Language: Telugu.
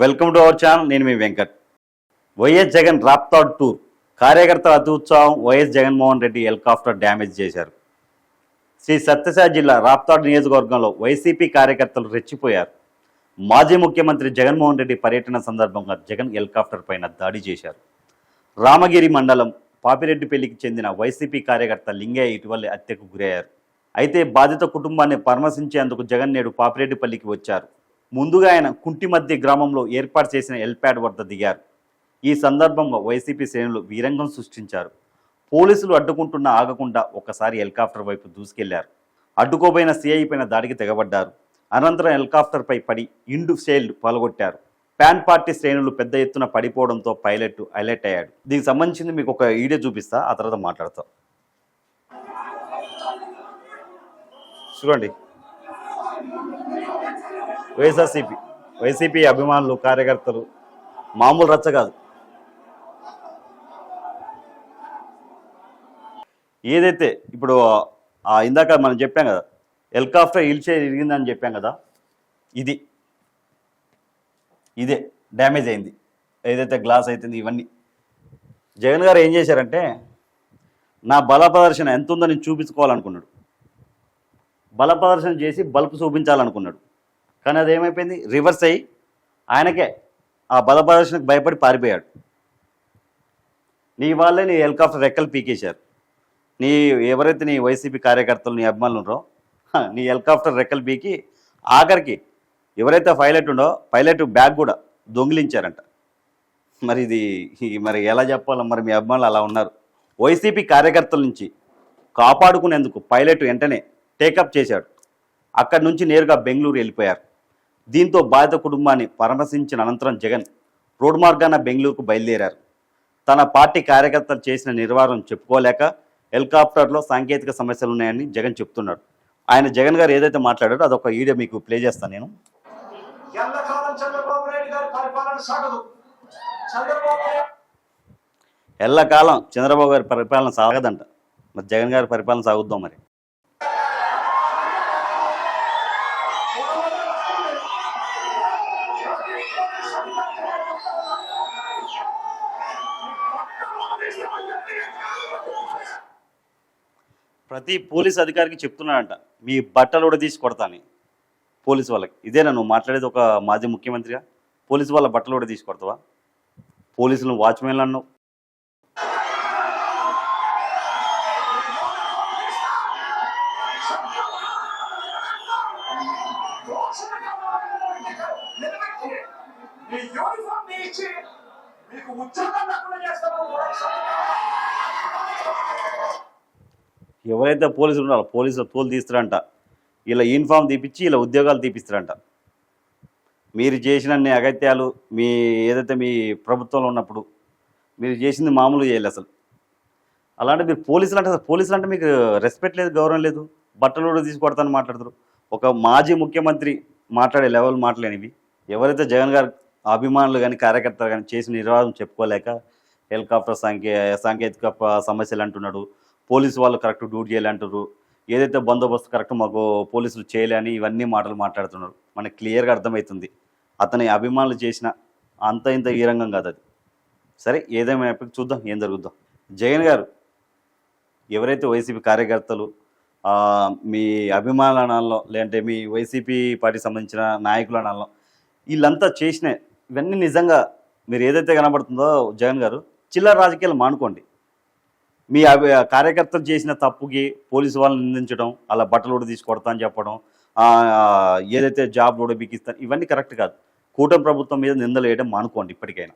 వెల్కమ్ టు అవర్ ఛానల్ నేను మీ Venkat. Y S Jagan Raptadu tour కార్యకర్తల అతి ఉత్సాహం Y S Jaganmohan Reddy helicopter damage చేశారు. శ్రీ సత్యసాయి జిల్లా రాప్తాడ్ నియోజకవర్గంలో వైసీపీ కార్యకర్తలు రెచ్చిపోయారు. మాజీ ముఖ్యమంత్రి జగన్మోహన్ రెడ్డి పర్యటన సందర్భంగా జగన్ హెలికాప్టర్ పైన దాడి చేశారు. రామగిరి మండలం పాపిరెడ్డిపల్లికి చెందిన వైసీపీ కార్యకర్త లింగయ్య ఇటీవలే హత్యకు గురయ్యారు. అయితే బాధిత కుటుంబాన్ని పరామర్శించేందుకు జగన్ నేడు పాపిరెడ్డిపల్లికి వచ్చారు. ముందుగా ఆయన కుంటిమద్ది గ్రామంలో ఏర్పాటు చేసిన ఎల్ప్యాడ్ వద్ద దిగారు. ఈ సందర్భంగా వైసీపీ శ్రేణులు వీరంగం సృష్టించారు. పోలీసులు అడ్డుకుంటున్నా ఆగకుండా ఒక్కసారి హెలికాప్టర్ వైపు దూసుకెళ్ళారు. అడ్డుకోబోయిన సిఐ పైన దాడికి తెగబడ్డారు. అనంతరం హెలికాప్టర్పై పడి ఇండు షేల్డ్ పాల్గొట్టారు. ప్యాన్ పార్టీ శ్రేణులు పెద్ద ఎత్తున పడిపోవడంతో పైలట్ హైలైట్ అయ్యాడు. దీనికి సంబంధించింది మీకు ఒక వీడియో చూపిస్తా ఆ తర్వాత మాట్లాడతాం. చూడండి. వైఎస్ఆర్సీపీ వైసీపీ అభిమానులు కార్యకర్తలు మామూలు రచ్చ కాదు. ఏదైతే ఇప్పుడు ఇందాక మనం చెప్పాం కదా హెలికాప్టర్ ఇల్చే ఇరిగిందని చెప్పాం కదా ఇది. ఇదే డ్యామేజ్ అయింది. ఏదైతే గ్లాస్ అవుతుంది ఇవన్నీ. జగన్ గారు ఏం చేశారంటే నా బల ప్రదర్శన ఎంత ఉందో నేను చూపించుకోవాలనుకున్నాడు. బల ప్రదర్శన చేసి బల్బ్ చూపించాలనుకున్నాడు. కానీ అది ఏమైపోయింది రివర్స్ అయ్యి ఆయనకే ఆ బలపరచనకు భయపడి పారిపోయాడు. నీ వాళ్ళే నీ హెలికాప్టర్ రెక్కలు పీకేశారు. నీ ఎవరైతే నీ వైసీపీ కార్యకర్తలు నీ అభిమానులు ఉన్నారో నీ హెలికాప్టర్ రెక్కలు పీకి ఆఖరికి ఎవరైతే పైలట్ ఉండో పైలట్ బ్యాగ్ కూడా దొంగిలించారంట. మరి ఇది మరి ఎలా చెప్పాలో మరి మీ అభిమానులు అలా ఉన్నారు. వైసీపీ కార్యకర్తల నుంచి కాపాడుకునేందుకు పైలట్ వెంటనే టేకప్ చేశాడు. అక్కడి నుంచి నేరుగా బెంగళూరు వెళ్ళిపోయారు. దీంతో బాధిత కుటుంబాన్ని పరామర్శించిన అనంతరం జగన్ రోడ్ మార్గాన బెంగళూరుకు బయలుదేరారు. తన పార్టీ కార్యకర్తలు చేసిన నిర్వాహం చెప్పుకోలేక హెలికాప్టర్లో సాంకేతిక సమస్యలు ఉన్నాయని జగన్ చెప్తున్నాడు ఆయన జగన్ గారు ఏదైతే మాట్లాడారో అదొక వీడియో మీకు ప్లే చేస్తాను నేను. ఎల్లకాలం చంద్రబాబు గారి పరిపాలన సాగదంట. మరి జగన్ గారి పరిపాలన సాగుద్దాం మరి? ప్రతి పోలీస్ అధికారికి చెప్తున్నాడంట మీ బట్టలు కూడా తీసి కొడతాను పోలీస్ వాళ్ళకి. ఇదేనా నువ్వు మాట్లాడేది ఒక మాజీ ముఖ్యమంత్రిగా? పోలీసు వాళ్ళ బట్టలు కూడా తీసి కొడతావా? పోలీసులను వాచ్మెన్లు అన్నావు. మీకు ఉద్యోగం లేకుండా ఎవరైతే పోలీసులు ఉన్నారో పోలీసులు తోలు తీస్తారంట. ఇలా యూనిఫామ్ తీపిచ్చి ఇలా ఉద్యోగాలు తీపిస్తారంట. మీరు చేసిన అన్ని అగత్యాలు మీ ఏదైతే మీ ప్రభుత్వంలో ఉన్నప్పుడు మీరు చేసింది మామూలు చేయాలి అసలు. అలాంటి మీరు పోలీసులు అంటే పోలీసులు అంటే మీకు రెస్పెక్ట్ లేదు గౌరవం లేదు. బట్టలు కూడా తీసుకొడతాను మాట్లాడుతారు మాట్లాడతారు ఒక మాజీ ముఖ్యమంత్రి మాట్లాడే లెవెల్ మాట్లాడినవి ఎవరైతే జగన్ గారు అభిమానులు కానీ కార్యకర్తలు కానీ చేసిన నిర్వాహం చెప్పుకోలేక హెలికాప్టర్ సాంకే సాంకేతిక సమస్యలు అంటున్నాడు. పోలీసు వాళ్ళు కరెక్ట్ డ్యూటీ చేయాలి అంటారు ఏదైతే బందోబస్తు కరెక్ట్ మాకు పోలీసులు చేయలేని ఇవన్నీ మాటలు మాట్లాడుతున్నారు. మనకి క్లియర్గా అర్థమవుతుంది అతని అభిమానులు చేసిన అంత ఇంత ఈ రంగం కాదు అది. సరే ఏదేమైనప్పటికీ చూద్దాం ఏం జరుగుద్దాం. జగన్ గారు ఎవరైతే వైసీపీ కార్యకర్తలు మీ అభిమానుల లేదంటే మీ వైసీపీ పార్టీ సంబంధించిన నాయకుల అనాల్లో వీళ్ళంతా చేసిన ఇవన్నీ నిజంగా మీరు ఏదైతే కనబడుతుందో జగన్ గారు చిల్లర రాజకీయాలు మానుకోండి. మీ అభి కార్యకర్తలు చేసిన తప్పుకి పోలీసు వాళ్ళని నిందించడం అలా బట్టలు కూడా తీసుకొడతా అని చెప్పడం ఏదైతే జాబ్ కూడా బిగిస్తాను ఇవన్నీ కరెక్ట్ కాదు. కూటమి ప్రభుత్వం మీద నిందలు వేయడం మానుకోండి ఇప్పటికైనా.